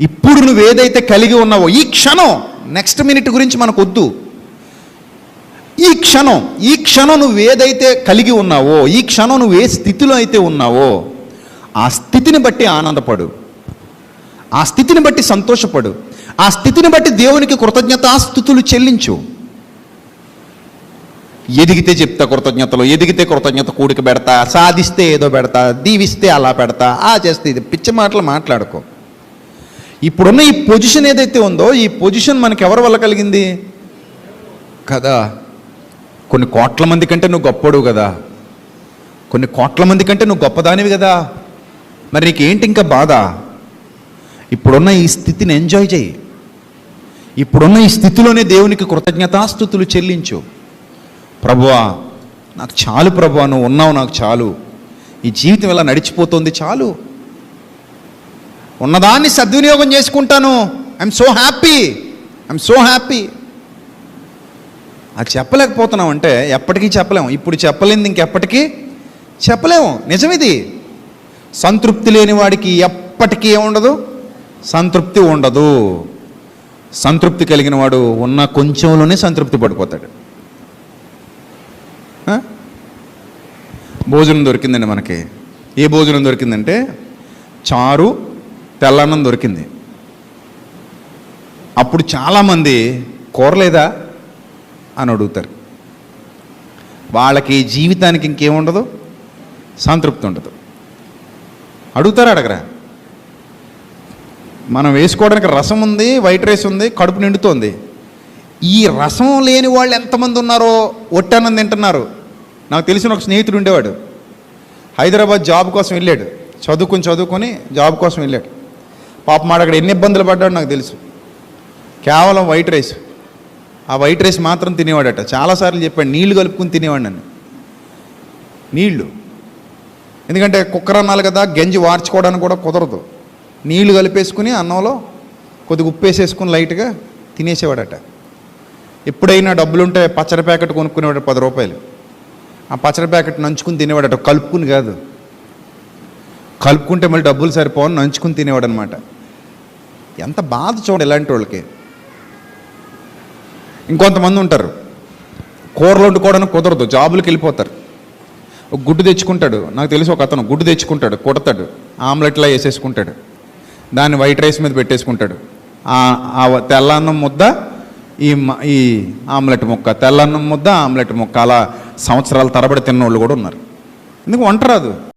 ఇప్పుడు నువ్వు ఏదైతే కలిగి ఉన్నావో ఈ క్షణం నెక్స్ట్ మినిట్ గురించి మనకు వద్దు ఈ క్షణం ఈ క్షణం నువ్వు ఏదైతే కలిగి ఉన్నావో ఈ క్షణం నువ్వు ఏ స్థితిలో అయితే ఉన్నావో ఆ స్థితిని బట్టి ఆనందపడు. ఆ స్థితిని బట్టి సంతోషపడు. ఆ స్థితిని బట్టి దేవునికి కృతజ్ఞతాస్థుతులు చెల్లించు. ఎదిగితే చెప్తా కృతజ్ఞతలు ఎదిగితే కృతజ్ఞత కూడిక పెడతా సాధిస్తే ఏదో పెడతా దీవిస్తే అలా పెడతా ఆ చేస్తే ఇది. పిచ్చి మాటలు మాట్లాడుకో. ఇప్పుడున్న ఈ పొజిషన్ ఏదైతే ఉందో ఈ పొజిషన్ మనకి ఎవరి వల్ల కలిగింది? కదా. కొన్ని కోట్ల మంది కంటే నువ్వు గొప్పడు కదా. కొన్ని కోట్ల మంది కంటే నువ్వు గొప్పదానివి కదా. మరి నీకేంటి ఇంకా బాధ? ఇప్పుడున్న ఈ స్థితిని ఎంజాయ్ చేయి. ఇప్పుడున్న ఈ స్థితిలోనే దేవునికి కృతజ్ఞతాస్థుతులు చెల్లించు. ప్రభువా నాకు చాలు ప్రభువా నువ్వు ఉన్నావు నాకు చాలు. ఈ జీవితం ఇలా నడిచిపోతుంది చాలు. ఉన్నదాన్ని సద్వినియోగం చేసుకుంటాను. I'm so happy I'm so happy అది చెప్పలేకపోతున్నాం అంటే ఎప్పటికీ చెప్పలేము. ఇప్పుడు చెప్పలేంది ఇంకెప్పటికీ చెప్పలేము. నిజమిది. సంతృప్తి లేని వాడికి ఎప్పటికీ ఏముండదు సంతృప్తి ఉండదు. సంతృప్తి కలిగిన వాడు ఉన్న కొంచెంలోనే సంతృప్తి పడిపోతాడు. భోజనం దొరికిందండి మనకి. ఏ భోజనం దొరికిందంటే చారు తెల్లన్నం దొరికింది. అప్పుడు చాలామంది కూరలేదా? అని అడుగుతారు. వాళ్ళకి జీవితానికి ఇంకేముండదు సంతృప్తి ఉండదు. అడుగుతారా అడగరా? మనం వేసుకోవడానికి రసం ఉంది వైట్ రైస్ ఉంది కడుపు నిండుతోంది. ఈ రసం లేని వాళ్ళు ఎంతమంది ఉన్నారో ఒట్టానం తింటున్నారు. నాకు తెలిసిన ఒక స్నేహితుడు ఉండేవాడు. హైదరాబాద్ జాబ్ కోసం వెళ్ళాడు. చదువుకుని చదువుకొని జాబ్ కోసం వెళ్ళాడు. పాప మాడు అక్కడ ఎన్ని ఇబ్బందులు పడ్డాడు నాకు తెలుసు. కేవలం వైట్ రైస్. ఆ వైట్ రైస్ మాత్రం తినేవాడట. చాలాసార్లు చెప్పాడు నీళ్ళు కలుపుకుని తినేవాడు నన్ను. నీళ్ళు. ఎందుకంటే కుక్కర్ అన్నాలి కదా గంజి వార్చుకోవడానికి కూడా కుదరదు. నీళ్ళు కలిపేసుకుని అన్నంలో కొద్దిగా ఉప్పు వేసేసుకుని లైట్గా తినేసేవాడట. ఎప్పుడైనా డబ్బులుంటే పచ్చడి ప్యాకెట్ కొనుక్కునేవాడు పది రూపాయలు. ఆ పచ్చడి ప్యాకెట్ నంచుకుని తినేవాడట. కలుపుకుని కాదు. కలుపుకుంటే మళ్ళీ డబ్బులు సరిపోవని నంచుకుని తినేవాడు అనమాట ఎంత బాధ చూడండి ఇలాంటి వాళ్ళకి. ఇంకొంతమంది ఉంటారు. కూరలు వండుకోవడానికి కుదరదు జాబులకు వెళ్ళిపోతారు. ఒక గుడ్డు తెచ్చుకుంటాడు నాకు తెలిసి ఒక అతను గుడ్డు తెచ్చుకుంటాడు కొడతాడు ఆమ్లెట్లా వేసేసుకుంటాడు. దాన్ని వైట్ రైస్ మీద పెట్టేసుకుంటాడు. ఆ- తెల్లన్నం ముద్ద ఈ ఈ ఆమ్లెట్ ముక్క తెల్లన్నం ముద్ద ఆమ్లెట్ ముక్క అలా సంవత్సరాల తరబడి తిన్నోళ్ళు కూడా ఉన్నారు. ఎందుకు వంట రాదు